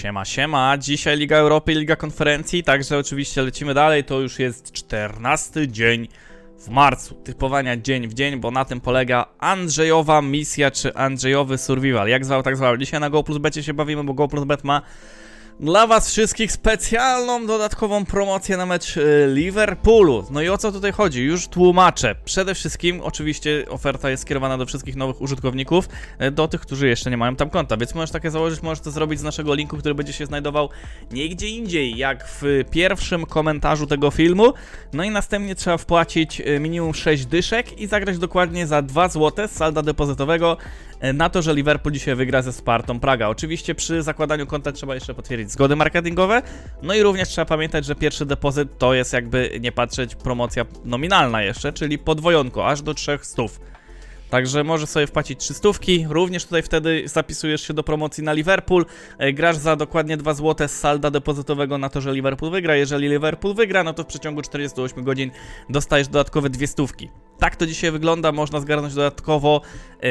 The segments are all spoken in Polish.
Siema, siema. Dzisiaj Liga Europy i Liga Konferencji, także oczywiście lecimy dalej. To już jest 14 dzień w marcu. Typowania dzień w dzień, bo na tym polega Andrzejowa misja czy Andrzejowy survival. Jak zwał, tak zwał. Dzisiaj na Go Plus Becie się bawimy, bo Go Plus Bet ma dla Was wszystkich specjalną dodatkową promocję na mecz e, Liverpoolu. No i o co tutaj chodzi? Już tłumaczę. Przede wszystkim, oczywiście, oferta jest skierowana do wszystkich nowych użytkowników, e, do tych, którzy jeszcze nie mają tam konta, więc możesz takie założyć, możesz to zrobić z naszego linku, który będzie się znajdował nie gdzie indziej, jak w pierwszym komentarzu tego filmu. No i następnie trzeba wpłacić e, minimum 6 dyszek i zagrać dokładnie za 2 zł z salda depozytowego na to, że Liverpool dzisiaj wygra ze Spartą Praga. Oczywiście przy zakładaniu konta trzeba jeszcze potwierdzić zgody marketingowe, no i również trzeba pamiętać, że pierwszy depozyt to jest jakby nie patrzeć promocja nominalna jeszcze, czyli podwojonko, aż do 300. Także możesz sobie wpłacić 300, również tutaj wtedy zapisujesz się do promocji na Liverpool, e, grasz za dokładnie 2 zł z salda depozytowego na to, że Liverpool wygra. Jeżeli Liverpool wygra, no to w przeciągu 48 godzin dostajesz dodatkowe dwie stówki. Tak to dzisiaj wygląda, można zgarnąć dodatkowo e,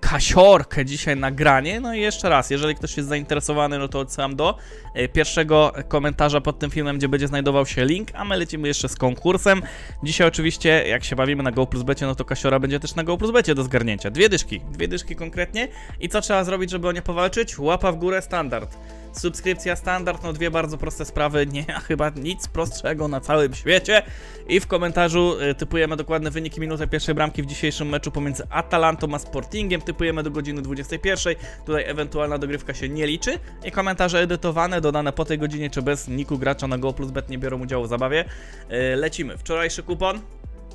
kasiorkę dzisiaj na granie. No i jeszcze raz, jeżeli ktoś jest zainteresowany, no to odsyłam do e, pierwszego komentarza pod tym filmem, gdzie będzie znajdował się link, a my lecimy jeszcze z konkursem. Dzisiaj oczywiście, jak się bawimy na Go Plus Becie, no to kasiora będzie też na Go Plus Becie do zgarnięcia. Dwie dyszki, dwie dyszki konkretnie. I co trzeba zrobić, żeby o nie powalczyć? Łapa w górę standard. Subskrypcja standard, no dwie bardzo proste sprawy, nie chyba nic prostszego na całym świecie. I w komentarzu y, typujemy dokładne wyniki minuty pierwszej bramki w dzisiejszym meczu pomiędzy Atalantą a Sportingiem. Typujemy do godziny 21. Tutaj ewentualna dogrywka się nie liczy. I komentarze edytowane, dodane po tej godzinie czy bez niku gracza na Go Plus Bet nie biorą udziału w zabawie. Y, Lecimy. Wczorajszy kupon.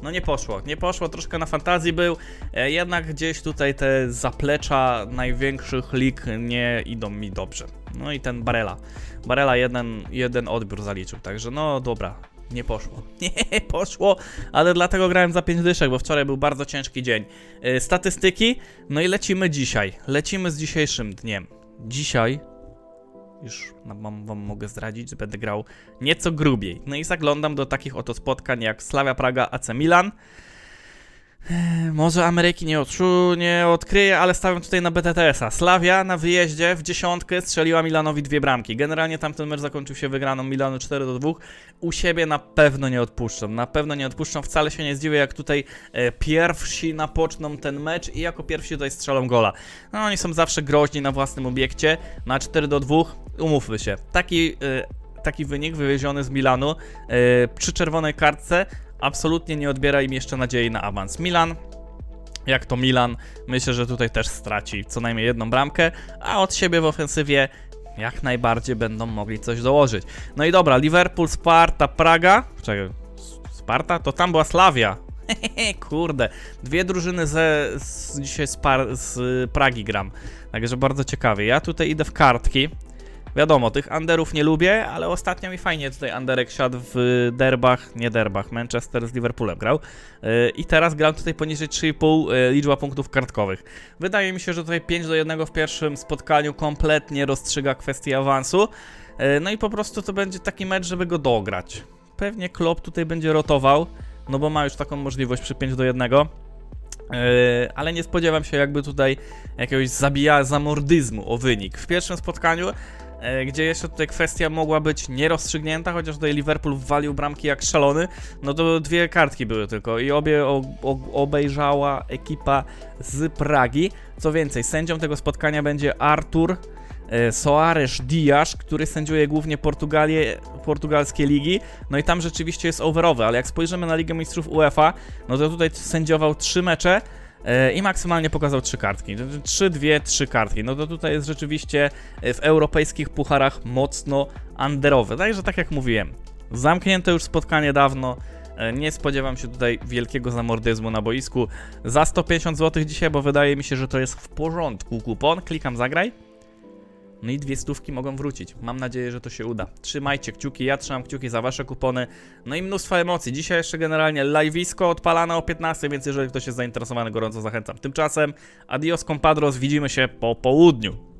No nie poszło, nie poszło, troszkę na fantazji był, e, jednak gdzieś tutaj te zaplecza największych lig nie idą mi dobrze. No i ten Barela. Barela jeden, jeden odbiór zaliczył, także no dobra, nie poszło. Nie poszło, ale dlatego grałem za 5 dyszek, bo wczoraj był bardzo ciężki dzień. E, Statystyki, no i lecimy dzisiaj. Lecimy z dzisiejszym dniem. Dzisiaj już wam, wam mogę zdradzić, że będę grał nieco grubiej. No i zaglądam do takich oto spotkań jak Slavia Praga, AC Milan. Może Ameryki nie, odczu, nie odkryję, ale stawiam tutaj na BTTS-a. Slavia na wyjeździe w dziesiątkę strzeliła Milanowi dwie bramki. Generalnie tamten mecz zakończył się wygraną Milanu 4 do 2. U siebie na pewno nie odpuszczą. Na pewno nie odpuszczą. Wcale się nie zdziwię, jak tutaj e, pierwsi napoczną ten mecz i jako pierwsi tutaj strzelą gola. No oni są zawsze groźni na własnym obiekcie. Na 4 do 2 umówmy się. Taki, e, taki wynik wywieziony z Milanu e, przy czerwonej kartce absolutnie nie odbiera im jeszcze nadziei na awans. Milan jak to Milan, myślę, że tutaj też straci co najmniej jedną bramkę, a od siebie w ofensywie jak najbardziej będą mogli coś dołożyć. No i dobra, Liverpool, Sparta, Praga. Czekaj, Sparta? To tam była Slavia. Kurde, dwie drużyny ze, z, dzisiaj z, par, z Pragi gram. Także bardzo ciekawie. Ja tutaj idę w kartki. Wiadomo, tych underów nie lubię, ale ostatnio mi fajnie tutaj underek siadł w derbach, nie derbach, Manchester z Liverpoolem grał. Yy, I teraz gram tutaj poniżej 3,5 yy, liczba punktów kartkowych. Wydaje mi się, że tutaj 5 do 1 w pierwszym spotkaniu kompletnie rozstrzyga kwestię awansu. Yy, No i po prostu to będzie taki mecz, żeby go dograć. Pewnie Klopp tutaj będzie rotował, no bo ma już taką możliwość przy 5 do 1. Yy, ale nie spodziewam się jakby tutaj jakiegoś zabija zamordyzmu o wynik. W pierwszym spotkaniu gdzie jeszcze tutaj kwestia mogła być nierozstrzygnięta, chociaż tutaj Liverpool wwalił bramki jak szalony, no to dwie kartki były tylko i obie obejrzała ekipa z Pragi. Co więcej, sędzią tego spotkania będzie Artur e, Soares Dias, który sędziuje głównie Portugalię, portugalskie ligi, no i tam rzeczywiście jest overowy, ale jak spojrzymy na Ligę Mistrzów UEFA, no to tutaj sędziował trzy mecze, E, i maksymalnie pokazał trzy kartki. Trzy, dwie, trzy kartki. No to tutaj jest rzeczywiście e, w europejskich pucharach mocno underowe. Także tak jak mówiłem, zamknięte już spotkanie dawno. E, Nie spodziewam się tutaj wielkiego zamordyzmu na boisku. Za 150 zł dzisiaj, bo wydaje mi się, że to jest w porządku kupon. Klikam zagraj. No i dwie stówki mogą wrócić. Mam nadzieję, że to się uda. Trzymajcie kciuki, ja trzymam kciuki za wasze kupony. No i mnóstwo emocji. Dzisiaj jeszcze generalnie live'isko odpalane o 15, więc jeżeli ktoś jest zainteresowany, gorąco zachęcam. Tymczasem adios compadros, widzimy się po południu.